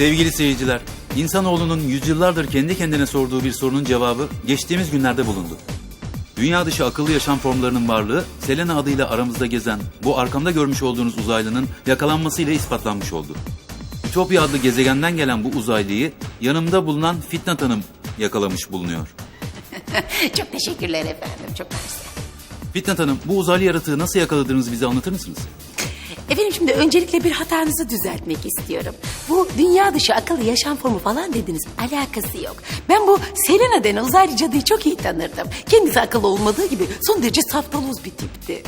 Sevgili seyirciler, insanoğlunun yüzyıllardır kendi kendine sorduğu bir sorunun cevabı geçtiğimiz günlerde bulundu. Dünya dışı akıllı yaşam formlarının varlığı, Selena adıyla aramızda gezen bu arkamda görmüş olduğunuz uzaylının yakalanmasıyla ispatlanmış oldu. Ütopya adlı gezegenden gelen bu uzaylıyı yanımda bulunan Fitnat Hanım yakalamış bulunuyor. Çok teşekkürler efendim. Çok mersi. Fitnat Hanım, bu uzaylı yaratığı nasıl yakaladığınızı bize anlatır mısınız? Efendim şimdi öncelikle bir hatanızı düzeltmek istiyorum. Bu dünya dışı akıllı yaşam formu falan dediniz. Alakası yok. Ben bu Selena denen uzaylı cadıyı çok iyi tanırdım. Kendisi akıllı olmadığı gibi son derece saftaluz bir tipti.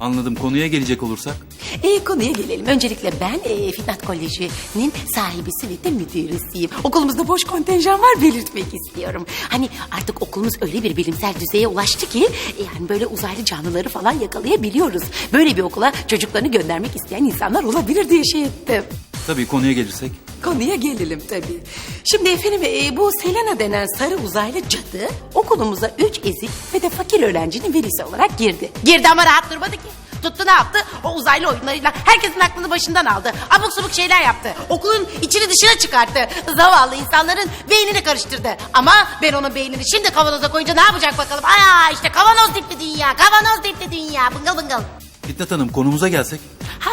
Anladım, konuya gelecek olursak. E, konuya gelelim. Öncelikle ben e, Fitnat Koleji'nin sahibisi ve de müdüresiyim. Okulumuzda boş kontenjan var belirtmek istiyorum. Hani artık okulumuz öyle bir bilimsel düzeye ulaştı ki... e, yani böyle uzaylı canlıları falan yakalayabiliyoruz. Böyle bir okula çocuklarını göndermek isteyen insanlar olabilir diye şey ettim. Tabii konuya gelirsek. Konuya gelelim tabii. Şimdi efendim e, bu Selena denen sarı uzaylı cadı okulumuza üç ezik ve de fakir öğrencinin velisi olarak girdi. Girdi ama rahat durmadı ki. Tuttu ne yaptı? O uzaylı oyunlarıyla herkesin aklını başından aldı. Abuk subuk şeyler yaptı. Okulun içini dışına çıkarttı. Zavallı insanların beynini karıştırdı. Ama ben onun beynini şimdi kavanoza koyunca ne yapacak bakalım? Aa işte kavanoz dipli dünya, kavanoz dipli dünya. Bıngıl bıngıl. Fitnat Hanım, konumuza gelsek.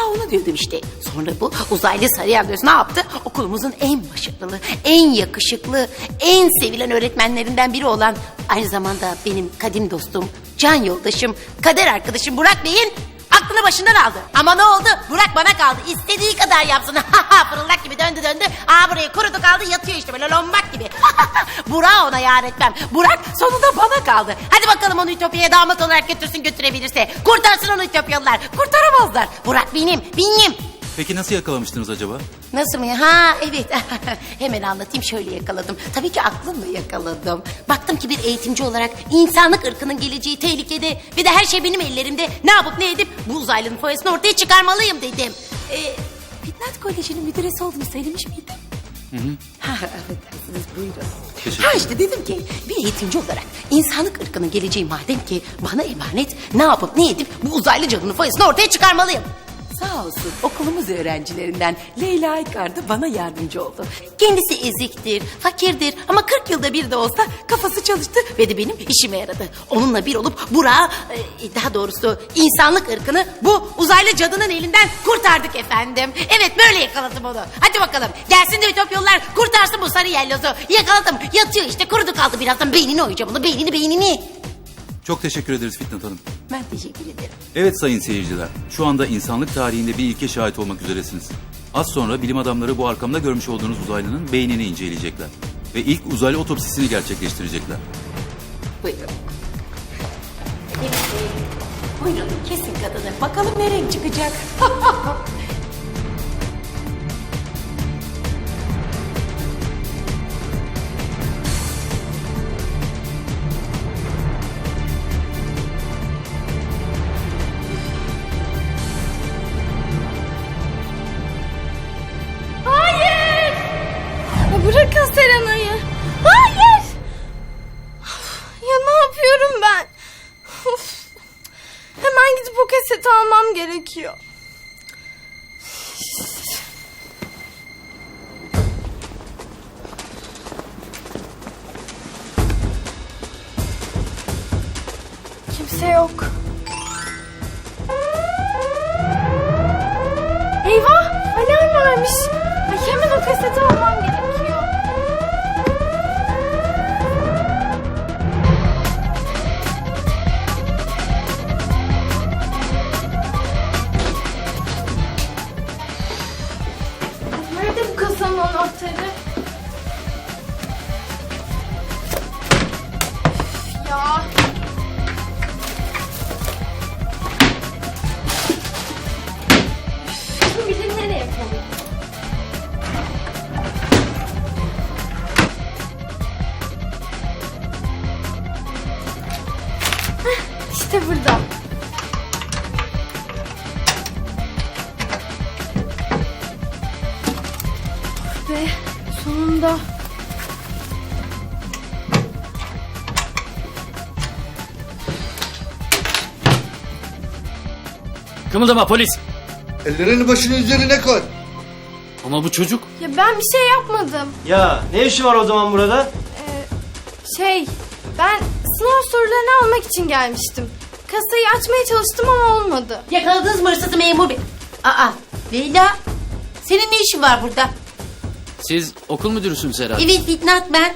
Onu diyordum işte. Sonra bu uzaylı sarıyan göz ne yaptı? Okulumuzun en başarılı, en yakışıklı, en sevilen öğretmenlerinden biri olan... ...aynı zamanda benim kadim dostum, can yoldaşım, kader arkadaşım Burak Bey'in aklını başından aldı. Ama ne oldu? Burak bana kaldı. İstediği kadar yapsın. Fırıldak gibi döndü döndü. Aa buraya kurudu kaldı yatıyor işte böyle lombak gibi. Burak ona yar etmem. Burak sonunda bana kaldı. Hadi bakalım onu Ütopya'ya damat olarak götürsün götürebilirse. Kurtarsın onu Ütopyalılar. Kurtaramazlar. Burak benim, benim. Peki nasıl yakalamıştınız acaba? Nasıl mı? ya? Ha evet. Hemen anlatayım şöyle yakaladım. Tabii ki aklımla yakaladım. Baktım ki bir eğitimci olarak insanlık ırkının geleceği tehlikede ve de her şey benim ellerimde. Ne yapıp ne edip bu uzaylının foyasını ortaya çıkarmalıyım dedim. Ee, Fitnat Koleji'nin müdüresi olduğunu söylemiş miydim? Hı hı. Ha, affedersiniz buyurun. Teşekkür Ha işte dedim ki bir eğitimci olarak insanlık ırkının geleceği madem ki bana emanet ne yapıp ne edip bu uzaylı cadının foyasını ortaya çıkarmalıyım. Sağ olsun okulumuz öğrencilerinden Leyla Aykar da bana yardımcı oldu. Kendisi eziktir, fakirdir ama 40 yılda bir de olsa kafası çalıştı ve de benim işime yaradı. Onunla bir olup Burak'ı, e, daha doğrusu insanlık ırkını bu uzaylı cadının elinden kurtardık efendim. Evet böyle yakaladım onu. Hadi bakalım gelsin de Ütopyalılar kurtarsın bu sarı yellozu. Yakaladım yatıyor işte kurudu kaldı birazdan beynini oyacağım onu beynini beynini. Çok teşekkür ederiz Fitnat Hanım. Ben teşekkür ederim. Evet sayın seyirciler, şu anda insanlık tarihinde bir ilke şahit olmak üzeresiniz. Az sonra bilim adamları bu arkamda görmüş olduğunuz uzaylının beynini inceleyecekler. Ve ilk uzaylı otopsisini gerçekleştirecekler. Buyurun. Buyurun kesin kadını. Bakalım ne renk çıkacak. bırakın Serena'yı. Hayır! Ya ne yapıyorum ben? Of. Hemen gidip o kaseti almam gerekiyor. Kimse yok. Eyvah! Alarm varmış. Ay hemen o kaseti almam gerekiyor. Ve sonunda Kımıldama polis. Ellerini başının üzerine koy. Ama bu çocuk Ya ben bir şey yapmadım. Ya ne işi var o zaman burada? Şey, ben sınav sorularını almak için gelmiştim. Kasayı açmaya çalıştım ama olmadı. Yakaladınız mı hırsızı memur bey? Aa Leyla senin ne işin var burada? Siz okul müdürüsünüz herhalde. Evet Fitnat ben.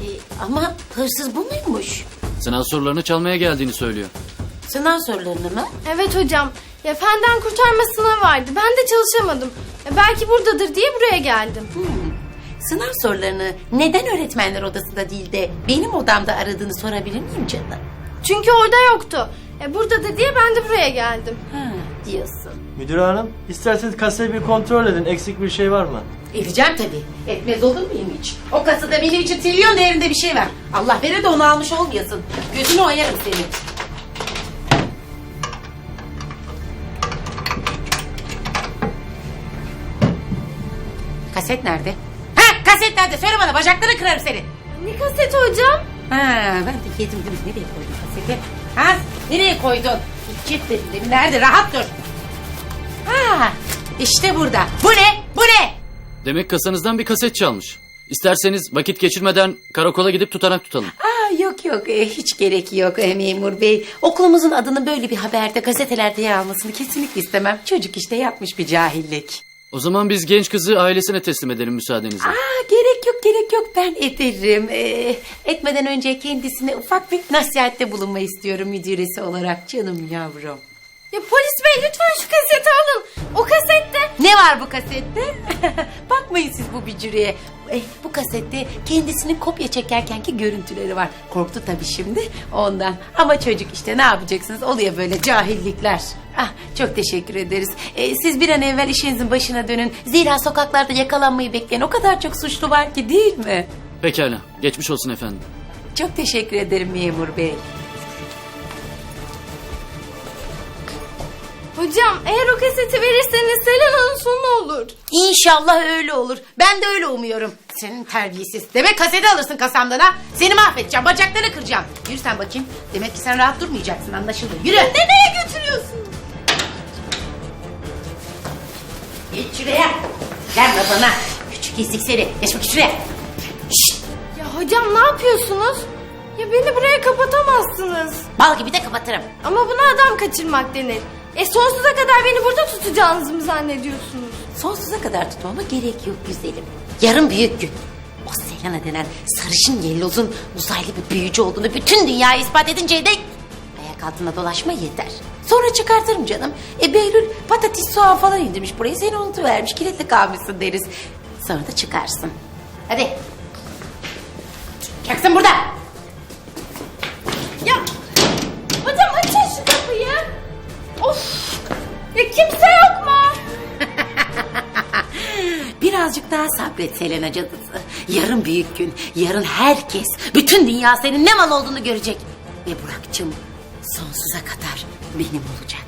Ee, ama hırsız bu muymuş? Sınav sorularını çalmaya geldiğini söylüyor. Sınav sorularını mı? Evet hocam. Ya fenden kurtarma sınavı vardı. Ben de çalışamadım. Ya belki buradadır diye buraya geldim. Sınav sorularını neden öğretmenler odasında değil de benim odamda aradığını sorabilir miyim canım? Çünkü orada yoktu. E buradadır diye ben de buraya geldim. Ha diyorsun. Müdür hanım isterseniz kasayı bir kontrol edin. Eksik bir şey var mı? Edeceğim tabii. Etmez olur muyum hiç? O kasada benim için trilyon değerinde bir şey var. Allah vere de onu almış olmayasın. Gözünü oyarım senin. Kaset nerede? Ha kaset nerede? Söyle bana bacaklarını kırarım senin. Ne kaseti hocam? Ha ben de yedim değil mi? Nereye koydun kaseti? Ha nereye koydun? Çift dedim. Nerede? Rahat dur. İşte burada. Bu ne? Bu ne? Demek kasanızdan bir kaset çalmış. İsterseniz vakit geçirmeden karakola gidip tutanak tutalım. Aa, yok yok e, hiç gerek yok e, memur bey. Okulumuzun adını böyle bir haberde gazetelerde yer almasını kesinlikle istemem. Çocuk işte yapmış bir cahillik. O zaman biz genç kızı ailesine teslim edelim müsaadenizle. Aa, gerek yok gerek yok ben ederim. Ee, etmeden önce kendisine ufak bir nasihatte bulunma istiyorum müdüresi olarak canım yavrum. Ya polis bey lütfen şu kaseti alın. O kasette Ne var bu kasette? Bakmayın siz bu bücürüye. Eh, bu kasette kendisinin kopya çekerkenki görüntüleri var. Korktu tabii şimdi ondan. Ama çocuk işte ne yapacaksınız? Oluyor böyle cahillikler. Ah, çok teşekkür ederiz. Eh, siz bir an evvel işinizin başına dönün. Zira sokaklarda yakalanmayı bekleyen o kadar çok suçlu var ki değil mi? Pekala. Geçmiş olsun efendim. Çok teşekkür ederim memur bey. Hocam eğer o kaseti verirseniz Selena'nın sonu olur. İnşallah öyle olur. Ben de öyle umuyorum. Senin terbiyesiz. Demek kaseti alırsın kasamdan ha. Seni mahvedeceğim. Bacaklarını kıracağım. Yürü sen bakayım. Demek ki sen rahat durmayacaksın anlaşıldı. Yürü. Nereye götürüyorsun? Geç şuraya. Gelme bana. Küçük ezik seni. Geç bakayım şuraya. Şşt. Ya hocam ne yapıyorsunuz? Ya beni buraya kapatamazsınız. Bal gibi de kapatırım. Ama buna adam kaçırmak denir. E sonsuza kadar beni burada tutacağınızı mı zannediyorsunuz? Sonsuza kadar tutmama gerek yok güzelim. Yarın büyük gün. O Selena denen sarışın yellozun uzaylı bir büyücü olduğunu bütün dünyaya ispat edinceye dek ayak altında dolaşma yeter. Sonra çıkartırım canım. E Behlül patates soğan falan indirmiş buraya seni unutuvermiş kilitli kalmışsın deriz. Sonra da çıkarsın. Hadi. Çıkacaksın burada. Of. Ya kimse yok mu? Birazcık daha sabret Selena cadısı. Yarın büyük gün. Yarın herkes, bütün dünya senin ne mal olduğunu görecek. Ve Burak'cığım sonsuza kadar benim olacak.